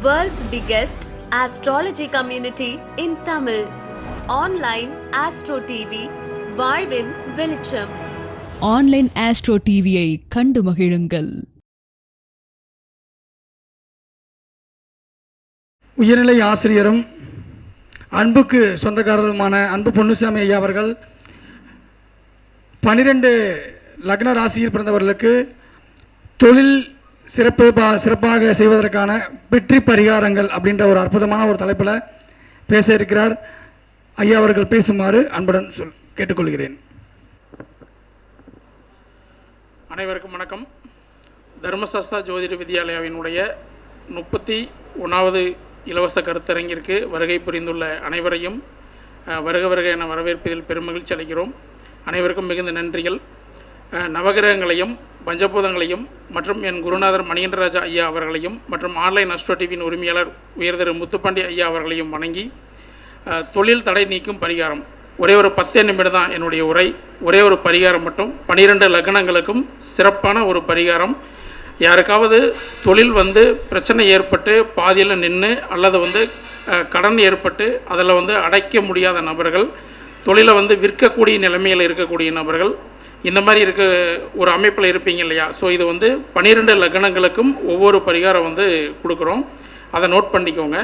World's biggest astrology community in Tamil. Online Astro TV, வாழ்வின் வெளிச்சம் online astro டிவியை கண்டு மகிழுங்கள் உயர்நிலை ஆசிரியரும் அன்புக்கு சொந்தக்காரருமான அன்பு பொன்னுசாமி ஐயா அவர்கள் பனிரெண்டு லக்ன ராசியில் பிறந்தவர்களுக்கு தொழில் சிறப்பு பா- சிறப்பாக செய்வதற்கான வெற்றி பரிகாரங்கள் அப்படின்ற ஒரு அற்புதமான ஒரு தலைப்பில் பேச இருக்கிறார். ஐயா அவர்கள் பேசுமாறு அன்புடன் சொல் கேட்டுக்கொள்கிறேன். அனைவருக்கும் வணக்கம். தர்மசாஸ்தா ஜோதிட வித்யாலயாவினுடைய முப்பத்தி ஒன்றாவது இலவச கருத்தரங்கிற்கு வருகை புரிந்துள்ள அனைவரையும் வருக வருக என வரவேற்பதில் பெருமகிழ்ச்சி அடைகிறோம். அனைவருக்கும் மிகுந்த நன்றிகள். நவகிரகங்களையும் பஞ்சபூதங்களையும் மற்றும் என் குருநாதர் மணிகண்டராஜா ஐயா அவர்களையும் மற்றும் ஆன்லைன் அஸ்ட்ரோ டிவியின் உரிமையாளர் உயர்திரு முத்துப்பாண்டி ஐயா அவர்களையும் வணங்கி தொழில் தடை நீக்கும் பரிகாரம். ஒரே ஒரு பத்தே நிமிடம் தான் என்னுடைய உரை. ஒரே ஒரு பரிகாரம் மட்டும். பனிரெண்டு லக்னங்களுக்கும் சிறப்பான ஒரு பரிகாரம். யாருக்காவது தொழில் வந்து பிரச்சனை ஏற்பட்டு பாதியில் நின்று அல்லது வந்து கடன் ஏற்பட்டு அதில் வந்து அடைக்க முடியாத நபர்கள் தொழிலை வந்து விற்கக்கூடிய நிலைமையில் இருக்கக்கூடிய நபர்கள் இந்த மாதிரி இருக்க ஒரு அமைப்பில் இருப்பீங்க இல்லையா? ஸோ இது வந்து பன்னிரெண்டு லக்னங்களுக்கும் ஒவ்வொரு பரிகாரம் வந்து கொடுக்குறோம். அதை நோட் பண்ணிக்கோங்க.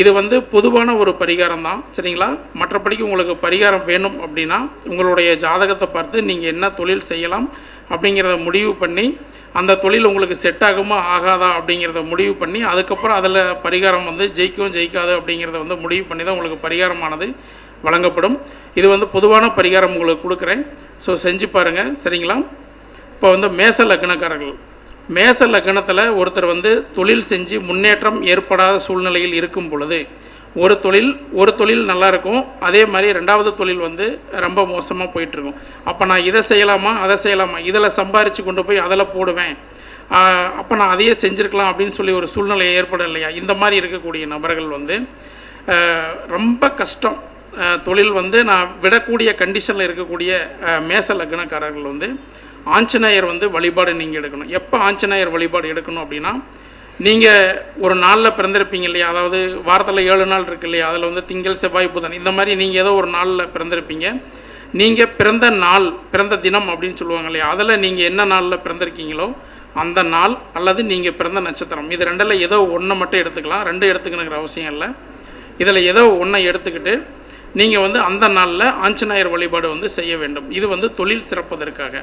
இது வந்து பொதுவான ஒரு பரிகாரம் தான் சரிங்களா? மற்றபடிக்கு உங்களுக்கு பரிகாரம் வேணும் அப்படின்னா உங்களுடைய ஜாதகத்தை பார்த்து நீங்கள் என்ன தொழில் செய்யலாம் அப்படிங்கிறத முடிவு பண்ணி அந்த தொழில் உங்களுக்கு செட் ஆகுமா ஆகாதா அப்படிங்கிறத முடிவு பண்ணி அதுக்கப்புறம் அதில் பரிகாரம் வந்து ஜெயிக்கும் ஜெயிக்காது அப்படிங்கிறத வந்து முடிவு பண்ணி தான் உங்களுக்கு பரிகாரமானது வழங்கப்படும். இது வந்து பொதுவான பரிகாரம் உங்களுக்கு கொடுக்குறேன். ஸோ செஞ்சு பாருங்கள் சரிங்களா? இப்போ வந்து மேச லக்னக்காரர்கள். மேச லக்னத்தில் ஒருத்தர் வந்து தொழில் செஞ்சு முன்னேற்றம் ஏற்படாத சூழ்நிலையில் இருக்கும் பொழுது ஒரு தொழில் ஒரு தொழில் நல்லாயிருக்கும் அதே மாதிரி ரெண்டாவது தொழில் வந்து ரொம்ப மோசமாக போயிட்டுருக்கும். அப்போ நான் இதை செய்யலாமா அதை செய்யலாமா? இதில் சம்பாரித்து கொண்டு போய் அதில் போடுவேன். அப்போ நான் அதையே செஞ்சுருக்கலாம் அப்படின்னு சொல்லி ஒரு சூழ்நிலை ஏற்படும் இல்லையா இந்த மாதிரி இருக்கக்கூடிய நபர்கள் வந்து ரொம்ப கஷ்டம். தொழில் வந்து நான் விடக்கூடிய கண்டிஷனில் இருக்கக்கூடிய மேச லக்னக்காரர்கள் வந்து ஆஞ்சநேயர் வந்து வழிபாடு நீங்கள் எடுக்கணும். எப்போ ஆஞ்சநேயர் வழிபாடு எடுக்கணும் அப்படின்னா நீங்கள் ஒரு நாளில் பிறந்திருப்பீங்க இல்லையா? அதாவது வாரத்தில் ஏழு நாள் இருக்கு இல்லையா? அதில் வந்து திங்கள் செவ்வாய் புதன் இந்த மாதிரி நீங்கள் ஏதோ ஒரு நாளில் பிறந்திருப்பீங்க. நீங்கள் பிறந்த நாள் பிறந்த தினம் அப்படின்னு சொல்லுவாங்க இல்லையா? அதில் நீங்கள் என்ன நாளில் பிறந்திருக்கீங்களோ அந்த நாள் அல்லது நீங்கள் பிறந்த நட்சத்திரம். இது ரெண்டில் ஏதோ ஒன்றை மட்டும் எடுத்துக்கலாம். ரெண்டு எடுத்துக்கணுங்கிற அவசியம் இல்லை. இதில் ஏதோ ஒன்றை எடுத்துக்கிட்டு நீங்கள் வந்து அந்த நாளில் ஆஞ்சநேயர் வழிபாடு வந்து செய்ய வேண்டும். இது வந்து தொழில் சிறப்பதற்காக.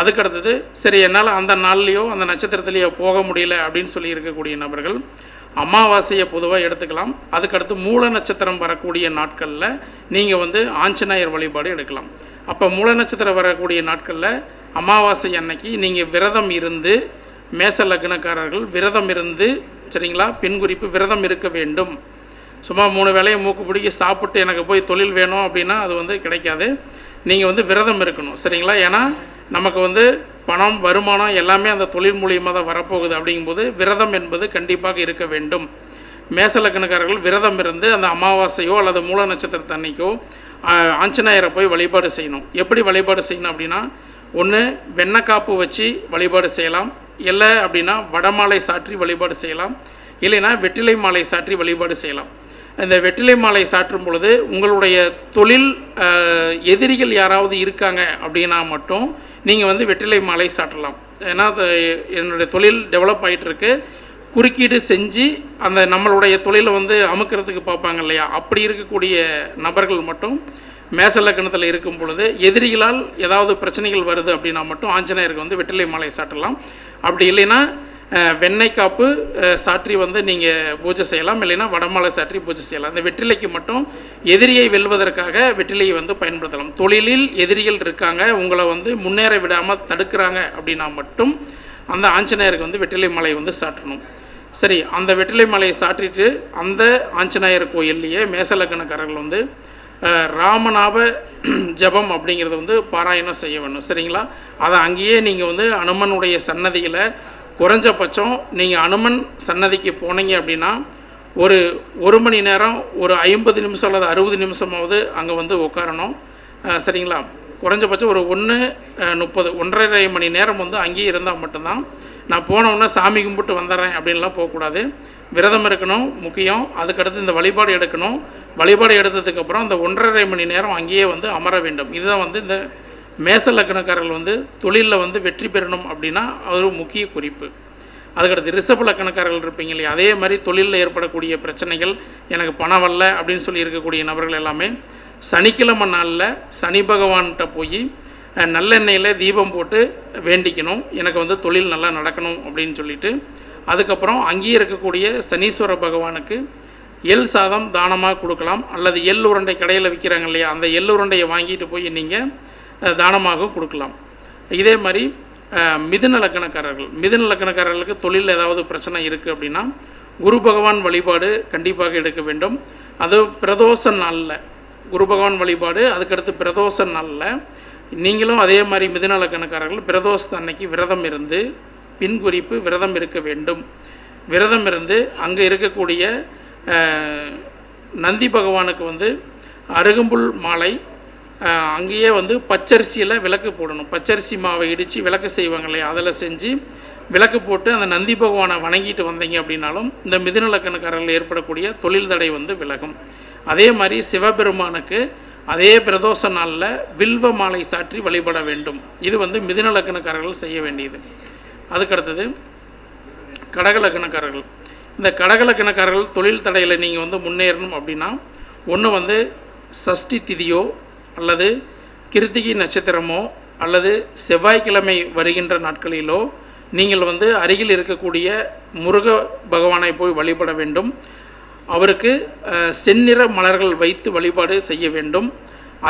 அதுக்கடுத்தது சரி என்னால் அந்த நாள்லேயோ அந்த நட்சத்திரத்துலேயோ போக முடியல அப்படின்னு சொல்லி இருக்கக்கூடிய நபர்கள் அமாவாசையை பொதுவாக எடுத்துக்கலாம். அதுக்கடுத்து மூல நட்சத்திரம் வரக்கூடிய நாட்களில் நீங்கள் வந்து ஆஞ்சநேயர் வழிபாடு எடுக்கலாம். அப்போ மூல நட்சத்திரம் வரக்கூடிய நாட்களில் அமாவாசை அன்னைக்கு நீங்கள் விரதம் இருந்து மேச லக்னக்காரர்கள் விரதம் இருந்து சரிங்களா? பெண் குறிப்பு விரதம் இருக்க வேண்டும். சும்மா மூணு வேலையை மூக்கு பிடிக்கி சாப்பிட்டு எனக்கு போய் தொழில் வேணும் அப்படின்னா அது வந்து கிடைக்காது. நீங்கள் வந்து விரதம் இருக்கணும் சரிங்களா? ஏன்னா நமக்கு வந்து பணம் வருமானம் எல்லாமே அந்த தொழில் மூலியமாக தான் வரப்போகுது அப்படிங்கும்போது விரதம் என்பது கண்டிப்பாக இருக்க வேண்டும். மேசலக்கணக்காரர்கள் விரதம் இருந்து அந்த அமாவாசையோ அல்லது மூல நட்சத்திரத்து அன்னைக்கோ ஆஞ்சநேயரை போய் வழிபாடு செய்யணும். எப்படி வழிபாடு செய்யணும் அப்படின்னா ஒன்று வெண்ணக்காப்பு வச்சு வழிபாடு செய்யலாம். இல்லை அப்படின்னா வடமாலை சாற்றி வழிபாடு செய்யலாம். இல்லைன்னா வெற்றிலை மாலை சாற்றி வழிபாடு செய்யலாம். இந்த வெற்றிலை மாலை சாற்றும் பொழுது உங்களுடைய தொழில் எதிரிகள் யாராவது இருக்காங்க அப்படின்னா மட்டும் நீங்கள் வந்து வெற்றிலை மாலை சாட்டலாம் ஏன்னா என்னுடைய தொழில் டெவலப் ஆகிட்டுருக்கு குறுக்கீடு செஞ்சு அந்த நம்மளுடைய தொழிலை வந்து அமுக்கிறதுக்கு பார்ப்பாங்க இல்லையா? அப்படி இருக்கக்கூடிய நபர்கள் மட்டும் மேசலக்கணத்தில் இருக்கும் பொழுது எதிரிகளால் ஏதாவது பிரச்சனைகள் வருது அப்படின்னா மட்டும் ஆஞ்சநேயருக்கு வந்து வெற்றிலை மாலை சாட்டலாம் அப்படி இல்லைன்னா வெண்ணெய் காப்பு சாற்றி வந்து நீங்கள் பூஜை செய்யலாம். இல்லைன்னா வடமாலை சாற்றி பூஜை செய்யலாம். அந்த வெற்றிலைக்கு மட்டும் எதிரியை வெல்வதற்காக வெற்றிலையை வந்து பயன்படுத்தலாம். தொழிலில் எதிரிகள் இருக்காங்க. உங்களை வந்து முன்னேற விடாமல் தடுக்கிறாங்க அப்படின்னா மட்டும் அந்த ஆஞ்சநேயருக்கு வந்து வெற்றிலை மலை வந்து சாற்றணும். சரி அந்த வெற்றிலை மலையை சாற்றிட்டு அந்த ஆஞ்சநேயர் கோயில்லையே மேசலக்கணக்காரர்கள் வந்து ராமநாப ஜபம் அப்படிங்கிறத வந்து பாராயணம் செய்ய வேணும். சரிங்களா? அதை அங்கேயே நீங்கள் வந்து அனுமனுடைய சன்னதியில் குறைஞ்சபட்சம் நீங்கள் அனுமன் சன்னதிக்கு போனீங்க அப்படின்னா ஒரு ஒரு மணி நேரம் ஒரு ஐம்பது நிமிஷம் அல்லது அறுபது நிமிஷமாவது அங்கே வந்து உட்காரணும் சரிங்களா? குறைஞ்சபட்சம் ஒரு ஒன்று முப்பது ஒன்றரை மணி நேரம் வந்து அங்கேயே இருந்தால் மட்டும்தான் நான் போனவுடனே சாமி கும்பிட்டு வந்துடுறேன் அப்படின்லாம் போகக்கூடாது. விரதம் இருக்கணும் முக்கியம். அதுக்கடுத்து இந்த வழிபாடு எடுக்கணும். வழிபாடு எடுத்ததுக்கப்புறம் அந்த ஒன்றரை மணி நேரம் அங்கேயே வந்து அமர வேண்டும். இதுதான் வந்து இந்த மேச லக்கணக்காரர்கள் வந்து தொழிலில் வந்து வெற்றி பெறணும் அப்படின்னா அது ஒரு முக்கிய குறிப்பு. அதுக்கடுத்து ரிஷப லக்கணக்காரர்கள் இருப்பீங்க இல்லையா? அதே மாதிரி தொழிலில் ஏற்படக்கூடிய பிரச்சனைகள் எனக்கு பணம் வரல அப்படின்னு சொல்லி இருக்கக்கூடிய நபர்கள் எல்லாமே சனிக்கிழமை நாளில் சனி பகவான்கிட்ட போய் நல்லெண்ணெயில் தீபம் போட்டு வேண்டிக்கணும். எனக்கு வந்து தொழில் நல்லா நடக்கணும் அப்படின்னு சொல்லிட்டு அதுக்கப்புறம் அங்கேயே இருக்கக்கூடிய சனீஸ்வர பகவானுக்கு எள் சாதம் தானமாக கொடுக்கலாம். அல்லது எள் உருண்டை கடையில் விற்கிறாங்க இல்லையா? அந்த எள் உருண்டையை வாங்கிட்டு போய் நீங்கள் தானமாகவும் கொடுக்கலாம். இதே மாதிரி அஹ், மிதுன லக்கணக்காரர்கள் மிதுன லக்கணக்காரர்களுக்கு தொழில் ஏதாவது பிரச்சனை இருக்குது அப்படின்னா குரு பகவான் வழிபாடு கண்டிப்பாக எடுக்க வேண்டும். அது பிரதோஷ நாளில் குரு பகவான் வழிபாடு அதுக்கடுத்து பிரதோஷ நாளில் நீங்களும் அதே மாதிரி மிதுன லக்கணக்காரர்கள் பிரதோஷத்து அன்னைக்கு விரதம் இருந்து பின் குறிப்பு விரதம் இருக்க வேண்டும். விரதம் இருந்து அங்கே இருக்கக்கூடிய நந்தி பகவானுக்கு வந்து அருகம்புல் மாலை அங்கேயே வந்து பச்சரிசியில் விளக்கு போடணும். பச்சரிசி மாவை இடித்து விளக்கு செய்வாங்க இல்லையா அதில் செஞ்சு விளக்கு போட்டு அந்த நந்தி பகவானை வணங்கிட்டு வந்தீங்க அப்படின்னாலும் இந்த மிதுநலக்கணக்காரர்கள் ஏற்படக்கூடிய தொழில் தடை வந்து விலகும். அதே மாதிரி சிவபெருமானுக்கு அதே பிரதோஷ நாளில் வில்வ மாலை சாற்றி வழிபட வேண்டும். இது வந்து மிதுநலக்கணக்காரர்கள் செய்ய வேண்டியது. அதுக்கடுத்தது கடகலக்கணக்காரர்கள். இந்த கடகலக்கணக்காரர்கள் தொழில் தடையில் நீங்கள் வந்து முன்னேறணும் அப்படின்னா ஒன்று வந்து சஷ்டி திதியோ அல்லது கிருத்திகை நட்சத்திரமோ அல்லது செவ்வாய்க்கிழமை வருகின்ற நாட்களிலோ நீங்கள் வந்து அருகில் இருக்கக்கூடிய முருக பகவானை போய் வழிபட வேண்டும். அவருக்கு செந்நிற மலர்கள் வைத்து வழிபாடு செய்ய வேண்டும்.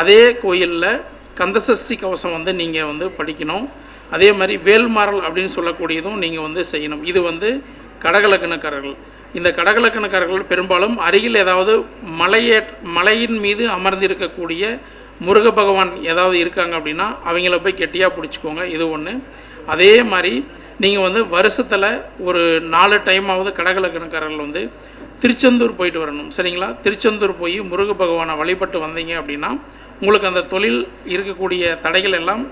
அதே கோயிலில் கந்தசஷ்டி கவசம் வந்து நீங்கள் வந்து படிக்கணும். அதே மாதிரி வேல்மாறல் அப்படின்னு சொல்லக்கூடியதும் நீங்கள் வந்து செய்யணும். இது வந்து கடகலக்கணக்காரர்கள். இந்த கடகலக்கணக்காரர்கள் பெரும்பாலும் அருகில் ஏதாவது மலையே மலையின் மீது அமர்ந்திருக்கக்கூடிய முருக பகவான் ஏதாவது இருக்காங்க அப்படின்னா அவங்கள போய் கெட்டியாக பிடிச்சிக்கோங்க இது ஒன்று அதே மாதிரி நீங்கள் வந்து வருஷத்தில் ஒரு நாலு டைமாவது கடகலக்கணக்காரர்கள் வந்து திருச்செந்தூர் போயிட்டு வரணும். சரிங்களா? திருச்செந்தூர் போய் முருக பகவானை வழிபட்டு வந்தீங்க அப்படின்னா உங்களுக்கு அந்த தொழில் இருக்கக்கூடிய தடைகள் எல்லாம்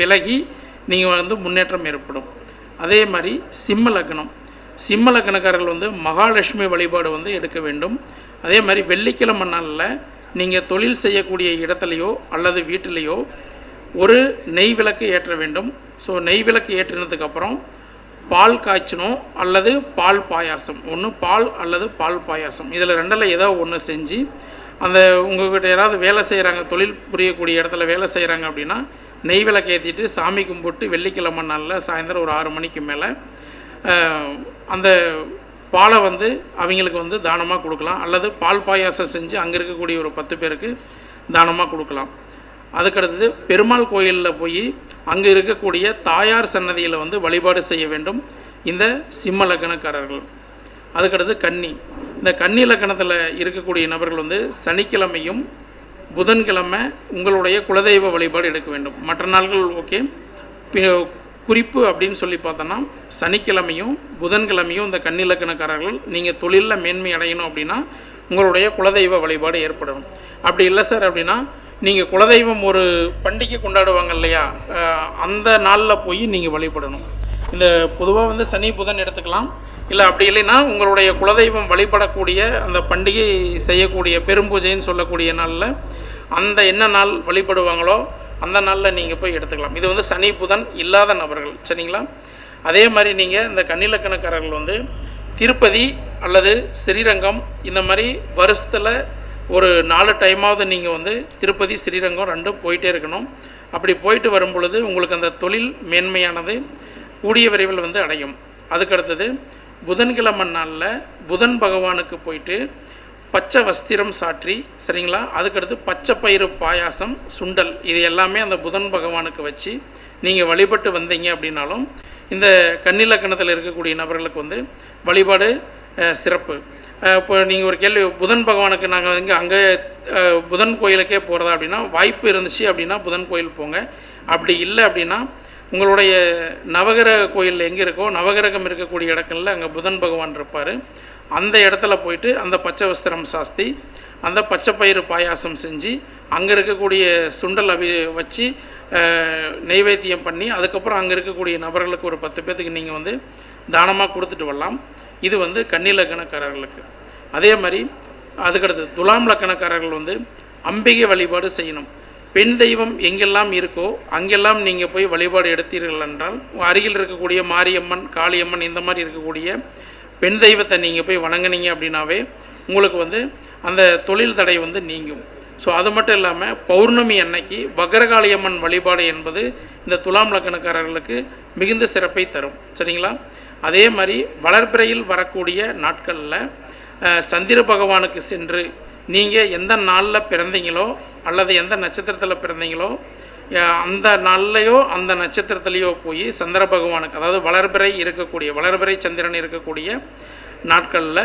விலகி நீங்கள் வந்து முன்னேற்றம் ஏற்படும். அதே மாதிரி சிம்ம லக்னம். சிம்ம லக்னக்காரர்கள் வந்து மகாலட்சுமி வழிபாடு வந்து எடுக்க வேண்டும். அதே மாதிரி வெள்ளிக்கிழமை நாளில் நீங்கள் தொழில் செய்யக்கூடிய இடத்துலையோ அல்லது வீட்டிலையோ ஒரு நெய் விளக்கு ஏற்ற வேண்டும். ஸோ நெய் விளக்கு ஏற்றினதுக்கப்புறம் பால் காய்ச்சணும் அல்லது பால் பாயாசம். ஒன்று பால் அல்லது பால் பாயாசம். இதில் ரெண்டில் ஏதோ ஒன்று செஞ்சு அந்த உங்கள்கிட்ட யாராவது வேலை செய்கிறாங்க தொழில் புரியக்கூடிய இடத்துல வேலை செய்கிறாங்க அப்படின்னா நெய் விளக்கு ஏற்றிட்டு சாமி கும்பிட்டு வெள்ளிக்கிழமை நாளில் சாயந்தரம் ஒரு ஆறு மணிக்கு மேலே அந்த பாலை வந்து அவங்களுக்கு வந்து தானமாக கொடுக்கலாம். அல்லது பால் பாயாசம் செஞ்சு அங்கே இருக்கக்கூடிய ஒரு பத்து பேருக்கு தானமாக கொடுக்கலாம். அதுக்கடுத்தது பெருமாள் கோயிலில் போய் அங்கே இருக்கக்கூடிய தாயார் சன்னதியில் வந்து வழிபாடு செய்ய வேண்டும். இந்த சிம்ம லக்கணக்காரர்கள் அதுக்கடுத்து கன்னி. இந்த கன்னி லக்கணத்தில் இருக்கக்கூடிய நபர்கள் வந்து சனிக்கிழமையும் புதன்கிழமை உங்களுடைய குலதெய்வ வழிபாடு எடுக்க வேண்டும். மற்ற நாள்கள் ஓகே. குறிப்பு அப்படின்னு சொல்லி பார்த்தோன்னா சனிக்கிழமையும் புதன்கிழமையும் இந்த கண்ணிலக்கணக்காரர்கள் நீங்கள் தொழிலில் மேன்மை அடையணும் அப்படின்னா உங்களுடைய குலதெய்வ வழிபாடு ஏற்படணும் அப்படி இல்லை சார் அப்படின்னா நீங்கள் குலதெய்வம் ஒரு பண்டிகை கொண்டாடுவாங்க இல்லையா அந்த நாளில் போய் நீங்கள் வழிபடணும். இந்த பொதுவாக வந்து சனி புதன் எடுத்துக்கலாம். இல்லை அப்படி இல்லைன்னா உங்களுடைய குலதெய்வம் வழிபடக்கூடிய அந்த பண்டிகை செய்யக்கூடிய பெரும்பூஜைன்னு சொல்லக்கூடிய நாளில் அந்த என்ன நாள் வழிபடுவாங்களோ அந்த நாளில் நீங்கள் போய் எடுத்துக்கலாம். இது வந்து சனி புதன் இல்லாத நபர்கள். சரிங்களா? அதே மாதிரி நீங்கள் இந்த கன்னிலக்கணக்காரர்கள் வந்து திருப்பதி அல்லது ஸ்ரீரங்கம் இந்த மாதிரி வருஷத்தில் ஒரு நாலு டைமாவது நீங்கள் வந்து திருப்பதி ஸ்ரீரங்கம் ரெண்டும் போயிட்டே இருக்கணும். அப்படி போயிட்டு வரும் பொழுது உங்களுக்கு அந்த தொழில் மேன்மையானது கூடிய விரைவில் வந்து அடையும். அதுக்கடுத்தது புதன்கிழமை நாளில் புதன் பகவானுக்கு போயிட்டு பச்சை வஸ்திரம் சாற்றி சரிங்களா? அதுக்கடுத்து பச்சை பயிறு பாயாசம் சுண்டல் இது எல்லாமே அந்த புதன் பகவானுக்கு வச்சு நீங்கள் வழிபட்டு வந்தீங்க அப்படின்னாலும் இந்த கண்ணிலக்கணத்தில் இருக்கக்கூடிய நபர்களுக்கு வந்து வழிபாடு சிறப்பு. இப்போ நீங்கள் ஒரு கேள்வி புதன் பகவானுக்கு நாங்கள் வந்து அங்கே புதன் கோயிலுக்கே போகிறதா அப்படின்னா வாய்ப்பு இருந்துச்சு அப்படின்னா புதன் கோயில் போங்க. அப்படி இல்லை அப்படின்னா உங்களுடைய நவகிரக கோயில் எங்கே இருக்கோ நவகிரகம் இருக்கக்கூடிய இடங்கள்ல அங்கே புதன் பகவான் இருப்பார். அந்த இடத்துல போயிட்டு அந்த பச்சை வஸ்திரம் சாஸ்தி அந்த பச்சை பயிறு பாயாசம் செஞ்சு அங்கே இருக்கக்கூடிய சுண்டல் அவி வச்சு நெய்வேத்தியம் பண்ணி அதுக்கப்புறம் அங்கே இருக்கக்கூடிய நபர்களுக்கு ஒரு பத்து பேர்த்துக்கு நீங்கள் வந்து தானமாக கொடுத்துட்டு வரலாம். இது வந்து கன்னிலக்கணக்காரர்களுக்கு அதே மாதிரி அதுக்கடுத்து துலாம் லக்கணக்காரர்கள் வந்து அம்பிகை வழிபாடு செய்யணும். பெண் தெய்வம் எங்கெல்லாம் இருக்கோ அங்கெல்லாம் நீங்கள் போய் வழிபாடு எடுத்தீர்கள் என்றால் அருகில் இருக்கக்கூடிய மாரியம்மன் காளியம்மன் இந்த மாதிரி இருக்கக்கூடிய பெண் தெய்வத்தை நீங்கள் போய் வணங்கினீங்க அப்படின்னாவே உங்களுக்கு வந்து அந்த தொழில் தடை வந்து நீங்கும். ஸோ அது மட்டும் இல்லாமல் பௌர்ணமி அன்னைக்கு வக்ரகாளியம்மன் வழிபாடு என்பது இந்த துலாம் லக்கணக்காரர்களுக்கு மிகுந்த சிறப்பை தரும். சரிங்களா? அதே மாதிரி வளர்பிறையில் வரக்கூடிய நாட்களில் சந்திர பகவானுக்கு சென்று நீங்கள் எந்த நாளில் பிறந்தீங்களோ அல்லது எந்த நட்சத்திரத்தில் பிறந்தீங்களோ அந்த நாள்லையோ அந்த நட்சத்திரத்துலேயோ போய் சந்திர பகவானுக்கு அதாவது வளர்பிறை இருக்கக்கூடிய வளர்பிறை சந்திரன் இருக்கக்கூடிய நாட்களில்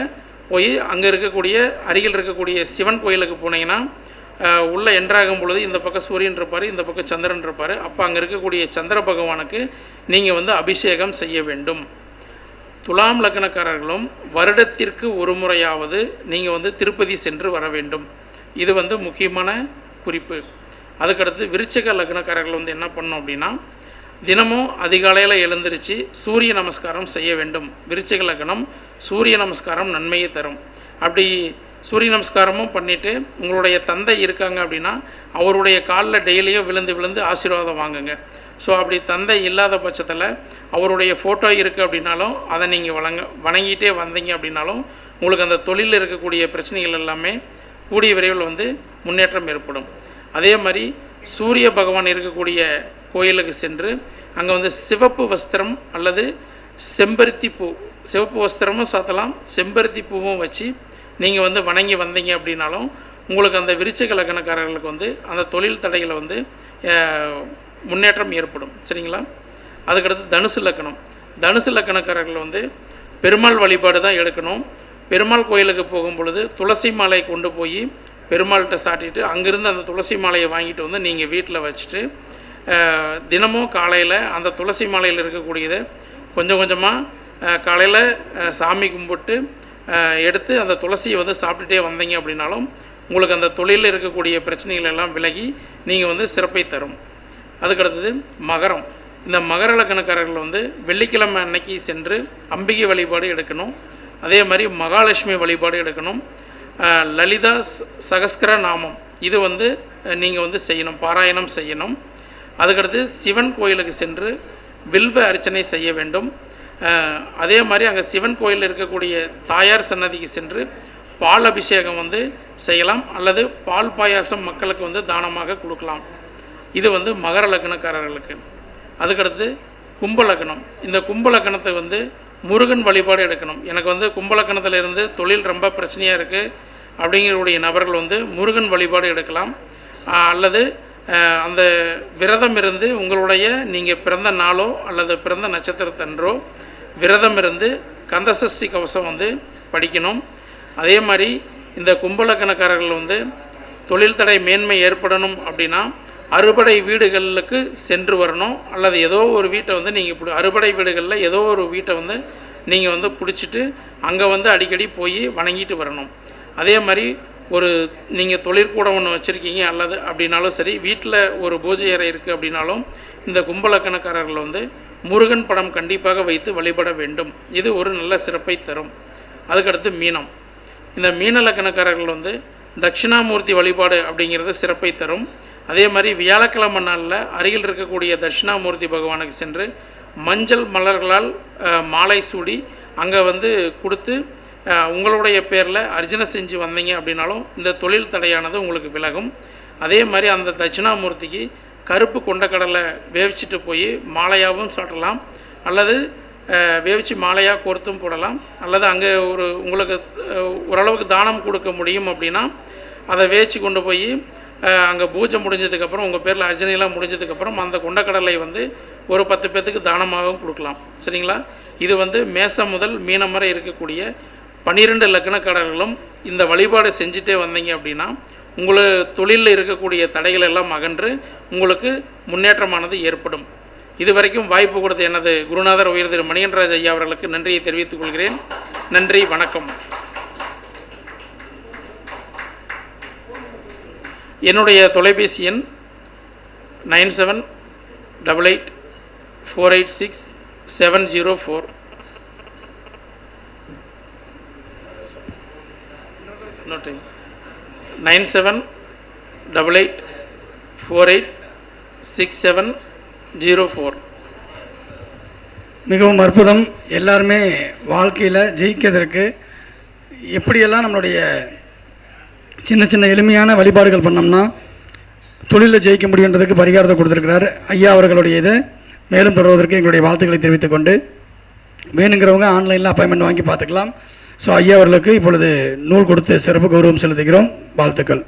போய் அங்கே இருக்கக்கூடிய அருகில் இருக்கக்கூடிய சிவன் கோயிலுக்கு போனீங்கன்னா உள்ளே என்றாகும் பொழுது இந்த பக்கம் சூரியன் இருப்பார் இந்த பக்கம் சந்திரன் இருப்பார். அப்போ அங்கே இருக்கக்கூடிய சந்திர பகவானுக்கு நீங்கள் வந்து அபிஷேகம் செய்ய வேண்டும். துலாம் லக்னக்காரர்களும் வருடத்திற்கு ஒரு முறையாவது நீங்கள் வந்து திருப்பதி சென்று வர வேண்டும். இது வந்து முக்கியமான குறிப்பு. அதுக்கடுத்து விருச்சிக லக்னக்காரர்கள் வந்து என்ன பண்ணோம் அப்படின்னா தினமும் அதிகாலையில் எழுந்திருச்சு சூரிய நமஸ்காரம் செய்ய வேண்டும். விருச்சிக லக்னம் சூரிய நமஸ்காரம் நன்மையை தரும். அப்படி சூரிய நமஸ்காரமும் பண்ணிவிட்டு உங்களுடைய தந்தை இருக்காங்க அப்படின்னா அவருடைய காலில் டெய்லியும் விழுந்து விழுந்து ஆசீர்வாதம் வாங்குங்க. ஸோ அப்படி தந்தை இல்லாத பட்சத்தில் அவருடைய ஃபோட்டோ இருக்குது அப்படின்னாலும் அதை நீங்கள் வழங்க வணங்கிட்டே வந்தீங்க அப்படின்னாலும் உங்களுக்கு அந்த தொழிலில் இருக்கக்கூடிய பிரச்சனைகள் எல்லாமே கூடிய விரைவில் வந்து முன்னேற்றம் ஏற்படும். அதே மாதிரி சூரிய பகவான் இருக்கக்கூடிய கோயிலுக்கு சென்று அங்கே வந்து சிவப்பு வஸ்திரம் அல்லது செம்பருத்தி பூ சிவப்பு வஸ்திரமும் சாத்தலாம் செம்பருத்தி பூவும் வச்சு நீங்கள் வந்து வணங்கி வந்தீங்க அப்படின்னாலும் உங்களுக்கு அந்த விருச்சிக லக்னக்காரர்களுக்கு வந்து அந்த தொழில் தடைகளை வந்து முன்னேற்றம் ஏற்படும். சரிங்களா? அதுக்கடுத்து தனுசு லக்கணம் தனுசு லக்கணக்காரர்கள் வந்து பெருமாள் வழிபாடு தான் எடுக்கணும். பெருமாள் கோயிலுக்கு போகும் பொழுது துளசி மாலை கொண்டு போய் பெருமாள்கிட்ட சாட்டிட்டு அங்கேருந்து அந்த துளசி மாலையை வாங்கிட்டு வந்து நீங்கள் வீட்டில் வச்சுட்டு தினமும் காலையில் அந்த துளசி மாலையில் இருக்கக்கூடியதை கொஞ்சம் கொஞ்சமாக காலையில் சாமி கும்பிட்டு எடுத்து அந்த துளசியை வந்து சாப்பிட்டுட்டே வந்தீங்க அப்படின்னாலும் உங்களுக்கு அந்த தொழிலில் இருக்கக்கூடிய பிரச்சனைகள் எல்லாம் விலகி நீங்கள் வந்து சிறப்பை தரும். அதுக்கடுத்தது மகரம். இந்த மகர லக்கணக்காரர்கள் வந்து வெள்ளிக்கிழமை அன்னைக்கு சென்று அம்பிகை வழிபாடு எடுக்கணும். அதே மாதிரி மகாலட்சுமி வழிபாடு எடுக்கணும். லலிதா ச- சகஸ்கர நாமம். இது வந்து நீங்கள் வந்து செய்யணும் பாராயணம் செய்யணும். அதுக்கடுத்து சிவன் கோயிலுக்கு சென்று வில்வ அர்ச்சனை செய்ய வேண்டும். அதே மாதிரி அங்கே சிவன் கோயிலில் இருக்கக்கூடிய தாயார் சன்னதிக்கு சென்று பால் அபிஷேகம் வந்து செய்யலாம். அல்லது பால் பாயாசம் மக்களுக்கு வந்து தானமாக கொடுக்கலாம். இது வந்து மகர லக்னக்காரர்களுக்கு. அதுக்கடுத்து கும்ப லக்னம். இந்த கும்ப லக்னத்தை வந்து முருகன் வழிபாடு எடுக்கணும். எனக்கு வந்து கும்ப இருந்து தொழில் ரொம்ப பிரச்சனையாக இருக்குது அப்படிங்கிறக்கூடிய நபர்கள் வந்து முருகன் வழிபாடு எடுக்கலாம். அல்லது அந்த விரதம் இருந்து உங்களுடைய நீங்கள் பிறந்த நாளோ அல்லது பிறந்த நட்சத்திரத்தன்றோ விரதம் இருந்து கந்தசஷ்டி கவசம் வந்து படிக்கணும். அதே மாதிரி இந்த கும்பலக்கணக்காரர்கள் வந்து தொழில் தடை மேன்மை ஏற்படணும் அப்படின்னா அறுபடை வீடுகளுக்கு சென்று வரணும். அல்லது ஏதோ ஒரு வீட்டை வந்து நீங்கள் இப்படி அறுபடை வீடுகளில் ஏதோ ஒரு வீட்டை வந்து நீங்கள் வந்து பிடிச்சிட்டு அங்கே வந்து அடிக்கடி போய் வணங்கிட்டு வரணும். அதே மாதிரி ஒரு நீங்கள் தொழிற்கூடம் ஒன்று வச்சுருக்கீங்க அல்லது அப்படின்னாலும் சரி வீட்டில் ஒரு பூஜை அறை இருக்குது அப்படின்னாலும் இந்த கும்பலக்கணக்காரர்கள் வந்து முருகன் படம் கண்டிப்பாக வைத்து வழிபட வேண்டும். இது ஒரு நல்ல சிறப்பை தரும். அதுக்கடுத்து மீனம். இந்த மீன லக்கணக்காரர்கள் வந்து தட்சிணாமூர்த்தி வழிபாடு அப்படிங்கிறது சிறப்பை தரும். அதே மாதிரி வியாழக்கிழமை நாளில் அருகில் இருக்கக்கூடிய தட்சிணாமூர்த்தி பகவானுக்கு சென்று மஞ்சள் மலர்களால் மாலை சூடி அங்கே வந்து கொடுத்து உங்களுடைய பேரில் அர்ஜனை செஞ்சு வந்தீங்க அப்படின்னாலும் இந்த தொழில் தடையானது உங்களுக்கு விலகும். அதே மாதிரி அந்த தட்சிணாமூர்த்திக்கு கருப்பு கொண்டக்கடலை வேவிச்சிட்டு போய் மாலையாகவும் சாட்டலாம். அல்லது வேவிச்சு மாலையாக கோர்த்தும் போடலாம். அல்லது அங்கே ஒரு உங்களுக்கு ஓரளவுக்கு தானம் கொடுக்க முடியும் அப்படின்னா அதை வேவிச்சு கொண்டு போய் அங்கே பூஜை முடிஞ்சதுக்கப்புறம் உங்கள் பேரில் அர்ஜனையெல்லாம் முடிஞ்சதுக்கப்புறம் அந்த கொண்டக்கடலை வந்து ஒரு பத்து பேர்த்துக்கு தானமாகவும் கொடுக்கலாம். சரிங்களா? இது வந்து மேசம் முதல் மீனம் வரை இருக்கக்கூடிய பன்னிரெண்டு லக்னக்கடல்களும் இந்த வழிபாடு செஞ்சுட்டே வந்தீங்க அப்படின்னா உங்களை தொழிலில் இருக்கக்கூடிய தடைகள் எல்லாம் அகன்று உங்களுக்கு முன்னேற்றமானது ஏற்படும். இதுவரைக்கும் வாய்ப்பு கொடுத்த எனது குருநாதர் உயர் திரு மணியன்ராஜ் ஐயா அவர்களுக்கு நன்றியை தெரிவித்துக் கொள்கிறேன். நன்றி வணக்கம். என்னுடைய தொலைபேசி எண் nine seven double eight four eight six seven zero four. Nine seven double eight four eight six seven zero four. மிகவும் அற்புதம். எல்லாருமே வாழ்க்கையில் ஜெயிக்கிறதற்கு எப்படியெல்லாம் நம்மளுடைய சின்ன சின்ன எளிமையான வழிபாடுகள் பண்ணோம்னா தொழிலில் ஜெயிக்க முடியுன்றதுக்கு பரிகாரத்தை கொடுத்துருக்கிறார். ஐயா அவர்களுடைய இதை. மேலும் பெறுவதற்கு எங்களுடைய வாழ்த்துக்களை தெரிவித்துக் கொண்டு வேணுங்கிறவங்க ஆன்லைனில் அப்பாயின்மெண்ட் வாங்கி பார்த்துக்கலாம். ஸோ ஐயா அவர்களுக்கு இப்பொழுது நூல் கொடுத்து சிறப்பு கௌரவம் செலுத்துகிறோம். வாழ்த்துக்கள்.